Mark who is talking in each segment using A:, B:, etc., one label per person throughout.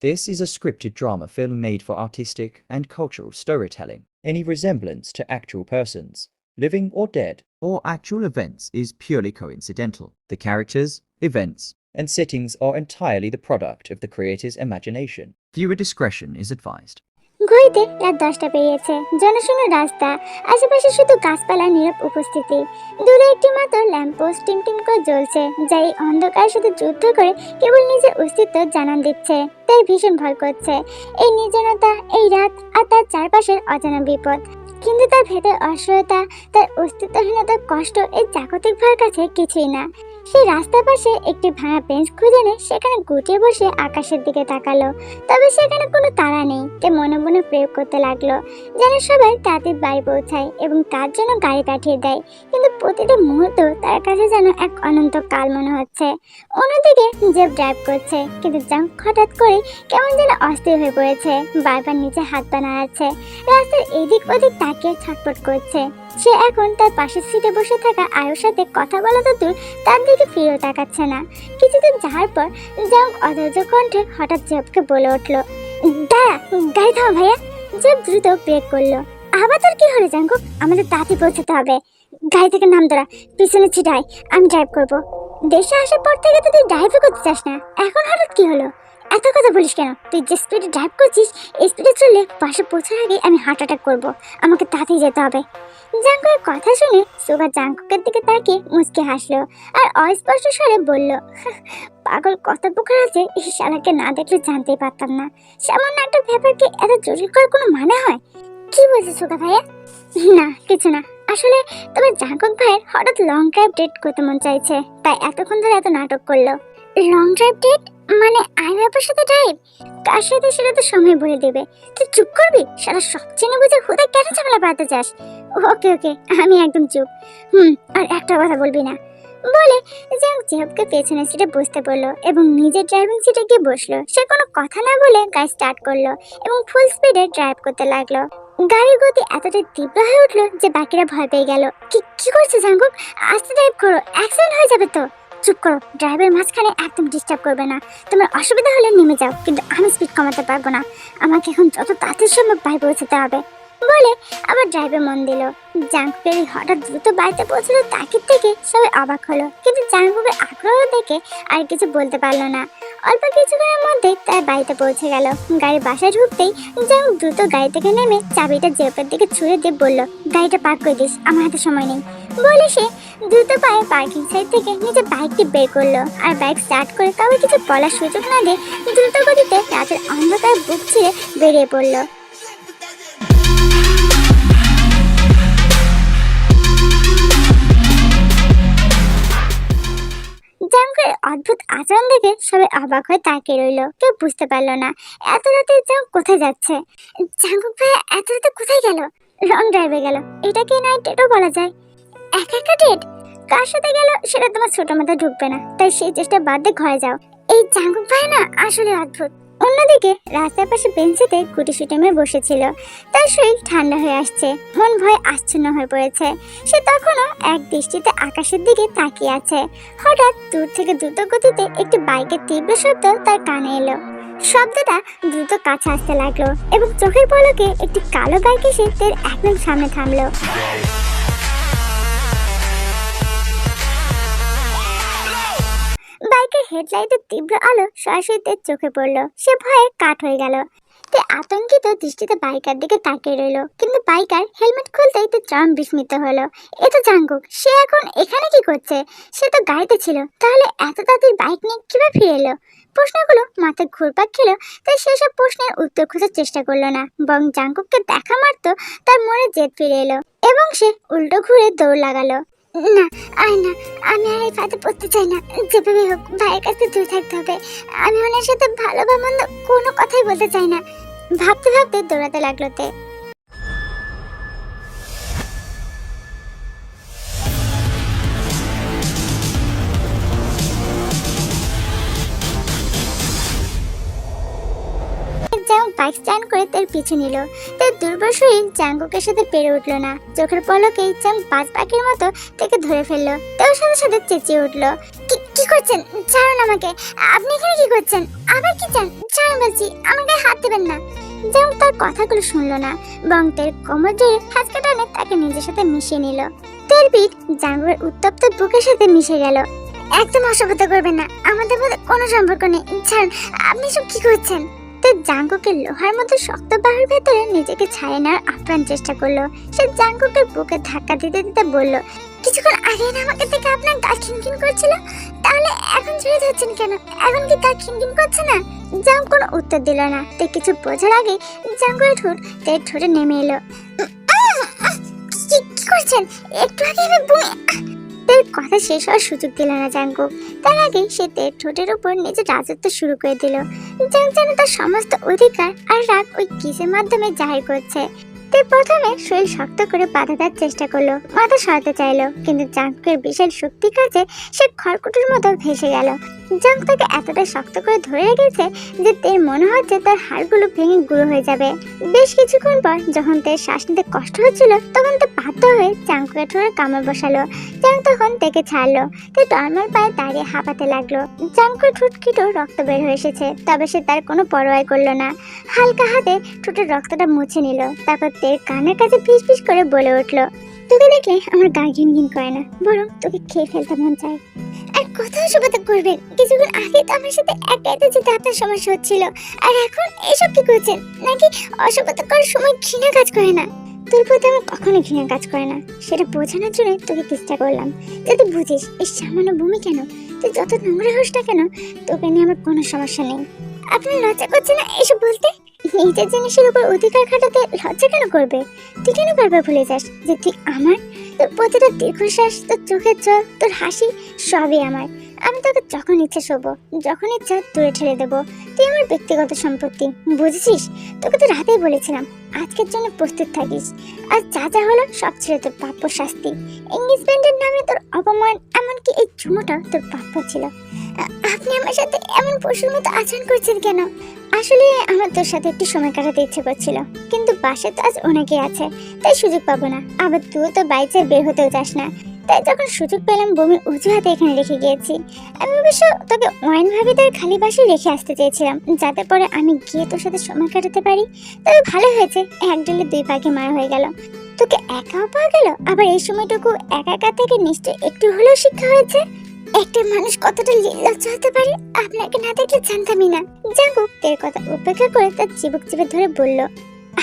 A: This is a scripted drama film made for artistic and cultural storytelling. Any resemblance to actual persons, living or dead, or actual events is purely coincidental. The characters, events, and settings are entirely the product of the creator's imagination. Viewer discretion is advised.
B: ঘড়িতে রাত দশটা পেরিয়েছে। জনশূন্য রাস্তা, আশেপাশে শুধু গাছপালা, নীরব উপস্থিতি। দূরে একটি মাত্র ল্যাম্পপোস্ট টিম টিম করে জ্বলছে, যা এই অন্ধকারের সাথে যুদ্ধ করে কেবল নিজের অস্তিত্ব জানান দিচ্ছে। তাই ভীষণ ভয় করছে। এই নির্জনতা, এই রাত আর তার চারপাশের অজানা বিপদ। কিন্তু তার ভেতর অসহায়তা তার অস্তিত্বহীনতার কষ্ট, এই জাগতিক ভয়ের কাছে কিছুই না। সে রাস্তার পাশে একটি ভাঙা বেঞ্চ খুঁজে নিয়ে সেখানে গুটিয়ে বসে আকাশের দিকে তাকালো। তবে সেখানে কোনো তারা নেই তে মনে মনে প্রয়োগ করতে লাগল। যেন সবাই তাদের বাড়ি পৌঁছায় এবং তার জন্য গাড়ি পাঠিয়ে দেয়। কিন্তু প্রতিটা মুহূর্ত তার কাছে যেন এক অনন্ত কাল মনে হচ্ছে। অন্যদিকে জেব ড্রাইভ করছে, কিন্তু জাঙ্ক হঠাৎ করে কেমন যেন অস্থির হয়ে পড়েছে। বারবার নিচে হাত পা নাড়াচ্ছে রাস্তার এদিক ওদিক তাকিয়ে ছটফট করছে। সে এখন তার পাশের সিটে বসে থাকা আয়ুর সাথে কথা বলা তো দূর, তার দিকে ফিরেও তাকাচ্ছে না। কিছুদিন যাওয়ার পর জাঙ্ক অধৈর্য কণ্ঠে হঠাৎ জেবকে বলে উঠল, দাঁড়া, গাড়ি থামা ভাইয়া। জেব দ্রুত ব্রেক করল, আবার তোর কি হলো জাঙ্কুক আমাদের তাড়াতাড়ি পৌঁছাতে হবে। গাড়ি থেকে নাম তোরা পিছনে ছিটাই, আমি ড্রাইভ করব। দেশে আসার পর থেকে তো তুই ড্রাইভই করতে চাস না। এখন হঠাৎ কি হলো? এত কথা বলিস কেন? তুই যে স্পিডে ড্রাইভ করছিস, এই স্পিডে চললে পাশে পৌঁছার আগে আমি হার্ট অ্যাটাক করব। আমাকে তাড়াতাড়ি যেতে হবে। জাঙ্কুকের কথা শুনে সুবা জাঙ্কুকের দিকে তাকিয়ে মুচকে হাসলো আর অস্পষ্ট স্বরে বলল পাগল কত প্রকার আছে, এই শালাকে না দেখলে জানতেই পারতাম না। সামান্য একটা ব্যাপারকে এত জটিল করার কোনো মানে হয়? কি বলছিস সুগা ভাইয়া? না, কিছু না। আসলে তোমার জাঙ্কুক ভাইয়ের হঠাৎ লং ড্রাইভ ডেট করতে মন চাইছে, তাই এতক্ষণ ধরে এত নাটক করল। লং ড্রাইভ ডেট মানে আই ব্যাপার সাথে ড্রাইভ কার সাথে সেটা তো সময় বলে দেবে। তুই চুপ করবি? সারা সব চেনে বুঝে হুদে কেন ঝামেলা পাতে চাস ওকে ওকে, আমি একদম চুপ। হুম, আর একটা কথা বলবি না। বলে জ্যাং জেহবকে পেছনের সিটে বসতে বলল এবং নিজের ড্রাইভিং সিটে গিয়ে বসল। সে কোনো কথা না বলে গাড়ি স্টার্ট করল এবং ফুল স্পিডে ড্রাইভ করতে লাগল। গাড়ির গতি এতটাই তীব্র হয়ে উঠল যে বাকিরা ভয় পেয়ে গেল। কি কি করছে জাঙ্গুক আস্তে ড্রাইভ করো অ্যাক্সিডেন্ট হয়ে যাবে তো। চুপ করো ড্রাইভের মাঝখানে একদম ডিস্টার্ব করবে না। তোমার অসুবিধা হলে নেমে যাও, কিন্তু আমি স্পিড কমাতে পারব না। আমাকে এখন যত তাড়াতাড়ি সম্ভব বাড়ি পৌঁছাতে হবে। বলে আবার ড্রাইভে মন দিল। জাঙ্কুকের এই হঠাৎ দ্রুত বাড়িতে পৌঁছলো তাকির থেকে সবাই অবাক হলো। কিন্তু জাঙ্কুকের আগ্রহ দেখে আর কিছু বলতে পারল না। অল্প কিছুক্ষণের মধ্যে তার বাড়িতে পৌঁছে গেল। গাড়ি বাসায় ঢুকতেই জাঙ্কুক দ্রুত গাড়ি থেকে নেমে চাবিটা জেপের দিকে ছুঁড়ে দিয়ে বলল, গাড়িটা পার্ক করে দিস, আমার হাতে সময় নেই। বলে সে দ্রুত পায়ে পার্কিং সাইড থেকে নিজের বাইকটি বের করল। আর বাইক স্টার্ট করে কাউকে কিছু বলার সুযোগ না দিয়ে দ্রুত গতিতে রাতের অন্ধকার বুক ছিঁড়ে বেরিয়ে পড়ল। অদ্ভুত আচরণ দেখে সবাই অবাক হয়ে তাকিয়ে রইল। কেউ বুঝতে পারল না, এত রাতে জাঙ্ক কোথায় যাচ্ছে? জাঙ্কুক ভাই এত রাতে কোথায় গেল? লং ড্রাইভে গেল। এটাকে নাইট ডেটও বলা যায়? একা একা ডেট? কার সাথে গেল সেটা তোমার ছোট মাথায় ঢুকবে না। তাই সেই চেষ্টা বাদ দিয়ে ঘরে যাও। এই জাঙ্কুক ভাই না আসলে অদ্ভুত। অন্যদিকে রাস্তার পাশে বেঞ্চিতে গুটি সুটি মেয়ে বসেছিল। তার শরীর ঠান্ডা হয়ে আসছে। মন ভয় আচ্ছন্ন হয়ে পড়েছে। সে তখনও এক দৃষ্টিতে আকাশের দিকে তাকিয়ে আছে। হঠাৎ দূর থেকে দ্রুত গতিতে একটি বাইকের তীব্র শব্দ তার কানে এলো। শব্দটা দ্রুত কাছে আসতে লাগল এবং চোখের পলকে একটি কালো বাইক এসে তার একদম সামনে থামলো। হেডলাইটের তীব্র আলো সরাসরি তার চোখে পড়ল। সে ভয়ে কাঠ হয়ে গেল। তে আতঙ্কিত দৃষ্টিতে বাইকার দিকে তাকিয়ে রইল। কিন্তু বাইকার হেলমেট খুলতেই তো চরম বিস্মিত হলো। এ তো জাঙ্গুক সে এখন এখানে কি করছে? সে তো গাড়িতে ছিল। তাহলে এত তাড়াতাড়ি বাইক নিয়ে কীভাবে ফিরে এলো? প্রশ্নগুলো মাথায় ঘুরপাক খেলো, তাই সেসব প্রশ্নের উত্তর খোঁজার চেষ্টা করল না। বরং জাঙ্কুককে দেখা মারত তার মনে জেদ ফিরে এলো এবং সে উল্টো ঘুরে দৌড় লাগালো। না আয় না, আমি আর এই ফাঁদে পড়তে চাই না। যেভাবে হোক, ভাইয়ের কাছে দূরে থাকতে হবে। আমি ওনার সাথে ভালো বা মন্দ কোনো কথাই বলতে চাই না। ভাবতে ভাবতে দৌড়াতে লাগল তে। বাইক স্ট্যান্ড করে তার পিছু নিল। তার দুর্বল শরীর জাঙ্গুকের সাথে পেরে উঠল না। চোখের পলকেই জাং বাজ পাখির মতো তাকে ধরে ফেলল। তার সাথে সাথে চেঁচিয়ে উঠল। কি করছেন? ছাড়ুন আমাকে। আপনি এখানে কি করছেন? আবার কি চান? ছাড়ুন বলছি আমাকে হাত দেবেন না। যেমন তার কথাগুলো শুনলো না, বরং তের কোমর জড়িয়ে হাঁচকা টানে তাকে নিজের সাথে মিশিয়ে নিল। তের পিঠ জাঙ্গুয়ের উত্তপ্ত বুকের সাথে মিশে গেল। একদম অসভ্যতা করবেন না। আমাদের মধ্যে কোনো সম্পর্ক নেই। ছাড়ুন, আপনি সব কি করছেন? তার জাঙ্গুকে লোহার মতো শক্ত বাহুর ভেতরে নিজেকে ছাড়িয়ে নেওয়ার আপ্রাণ চেষ্টা করল। সে জাঙ্গুকে বুকে ধাক্কা দিতে দিতে বলল, কিছুক্ষণ আগে না আমাকে আপনার গা খিনখিন করছিল? তাহলে এখন ছেড়ে ধরছেন কেন? এখন কি গা খিনখিন করছে না? জাঙ্গ কোনো উত্তর দিল না। তে কিছু বোঝার আগে জাঙ্গুয়ের ঠোঁট তের ঠোঁটে নেমে এলো। কি করছেন? একটু আগে আমি তের কথা শেষ হওয়ার সুযোগ দিল না জাঙ্গু তার আগে সে তের ঠোঁটের উপর নিজের রাজত্ব শুরু করে দিল। যেন যেন তার সমস্ত অধিকার আর রাগ ওই কিসের মাধ্যমে জাহির করছে। তে প্রথমে শরীর শক্ত করে বাধা দেওয়ার চেষ্টা করল, মাথা সরাতে চাইলো, কিন্তু জাঙ্কের বিশাল শক্তি কাজে সে খড়কুটোর মতো ভেসে গেল। জাঙ্ক তাকে এতটা শক্ত করে ধরে রেখেছে যে তের মনে হচ্ছে তার হাড়গুলো ভেঙে গুঁড়ো হয়ে যাবে। বেশ কিছুক্ষণ পর যখন তের শ্বাস নিতে কষ্ট হচ্ছিল, তখন তে বাধ্য হয়ে জাঙ্কুকে ঠোঁটে কামড় বসালো। জাঙ্ক তখন তেকে ছাড়লো। তে নর্মাল পায়ে দাঁড়িয়ে হাঁপাতে লাগল। জাঙ্কুর ঠুটকিটো রক্ত বের হয়ে এসেছে। তবে সে তার কোনো পরোয়াই করল না। হালকা হাতে ঠোঁটের রক্তটা মুছে নিল। তারপর তের কানের কাছে ফিস ফিস করে বলে উঠল, তোকে দেখলে আমার গা ঘিন করে না, বরং তোকে খেয়ে ফেলতে মন চায়। আর কথা অসভ্যতা করবেন কিছুক্ষণ আগে তো আমার সাথে একাইতে যেতে আপনার সমস্যা হচ্ছিল। আর এখন এসব কি করছেন? নাকি অসভ্যতা করার সময় ঘৃণা কাজ করে না? তোর প্রতি আমার কখনো ঘৃণা কাজ করে না। সেটা বোঝানোর জন্য তোকে চেষ্টা করলাম। যদি বুঝিস, এই সামান্য ভূমি কেন? তুই যত নোংরা হোস না কেন, তোকে নিয়ে আমার কোনো সমস্যা নেই। আপনি লজ্জা করছে না এসব বলতে? নিজের জিনিসের উপর অধিকার খাটাতে লজ্জা কেন করবে? তুই কেন বারবার ভুলে যাস যে তুই আমার তোর প্রতিটা দীর্ঘশ্বাস তোর চোখের জল, তোর হাসি সবই আমার। আমি তোকে যখন ইচ্ছা শোবো যখন ইচ্ছা দূরে ঠেলে দেবো। তুই আমার ব্যক্তিগত সম্পত্তি, বুঝেছিস? তোকে তো রাতেই বলেছিলাম, আজকের জন্য প্রস্তুত থাকিস। আর যা যা হলো সব ছেড়ে তোর প্রাপ্য শাস্তি। এঙ্গেজমেন্টের নামে তোর অপমান, এমনকি এই চুমোটা তোর প্রাপ্য ছিল। আপনি আমার সাথে এমন পশুর মতো আচরণ করছেন কেন? আসলে আমার তোর সাথে একটু সময় কাটাতে ইচ্ছে করছিল, কিন্তু বাসায় তো আজ অনেকে আছে, তাই সুযোগ পাবো না। আবার তুই তো বাইচে বের হতেও চাস না। তাই যখন সুযোগ পেলাম বমির অজুহাতে এখানে রেখে গিয়েছি। আমি অবশ্য তোকে ওয়াইন ভাবি তার খালি বাসে রেখে আসতে চেয়েছিলাম, যাতে পরে আমি গিয়ে তোর সাথে সময় কাটাতে পারি। তবে ভালো হয়েছে, এক ডেলে দুই পাখি মারা হয়ে গেল। তোকে একাও পাওয়া গেল? আবার এই সময়টুকু একা একা থেকে নিশ্চয়ই একটু হলেও শিক্ষা হয়েছে? একটা মানুষ কতটা নির্লজ্জ হতে পারে, আপনাকে না দেখলে জানতামই না। জাগুক তের কথা উপেক্ষা করে তার চিবুক চিপে ধরে বলল,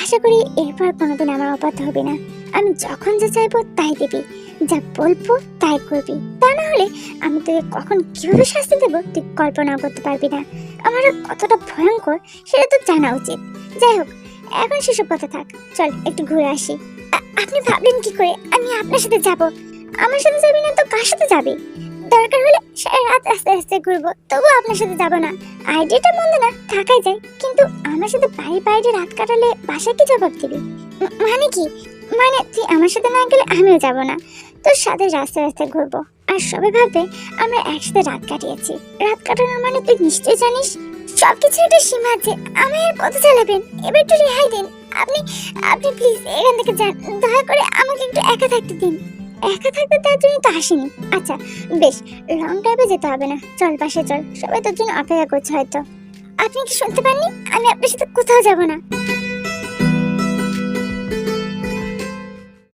B: আশা করি এরপর কোনোদিন আমার অপাত হবে না। আমি যখন যা চাইব তাই দিবি, যা বলব তাই করবি। তা না হলে আমি তোকে কখন কীভাবে শাস্তি দেবো তুই কল্পনা করতে পারবি না। আমার কতটা ভয়ঙ্কর সেটা তো জানা উচিত। যাই হোক, এখন সেসব কথা থাক। চল, একটু ঘুরে আসি। আপনি ভাবলেন কি করে? আমি আপনার সাথে যাব। আমার সাথে যাবি না তো কার সাথে যাবি? দরকার হলে সারা রাত আস্তে আস্তে ঘুরবো তবু আপনার সাথে যাব না। আইডিয়াটা মন্দ না, থাকাই যায়। কিন্তু আমার সাথে বাড়ি বাইরে রাত কাটালে বাসায় কি জবাব দিবি? মানে কি? মানে তুই আমার সাথে না গেলে আমিও যাব না। তোর সাথে রাস্তায় রাস্তায় ঘুরবো। আর সবাই ভাববে আমরা একসাথে রাত কাটিয়েছি। রাত কাটানোর মানে তুই নিশ্চয়ই জানিস? সবকিছু একটা সীমা আছে। আমি আর কত চালাবেন? এবার একটু রেহাই দিন। আপনি আপনি প্লিজ এখান থেকে যান। দয়া করে আমাকে একটু একা থাকতে দিন। একা থাকবে তার জন্য তো আসিনি আচ্ছা বেশ লং ড্রাইভে যেতে হবে না। চল পাশে চল, সবাই তোর জন্য অপেক্ষা করছে হয়তো। আপনি কি শুনতে পাননি? আমি আপনার সাথে কোথাও যাব না।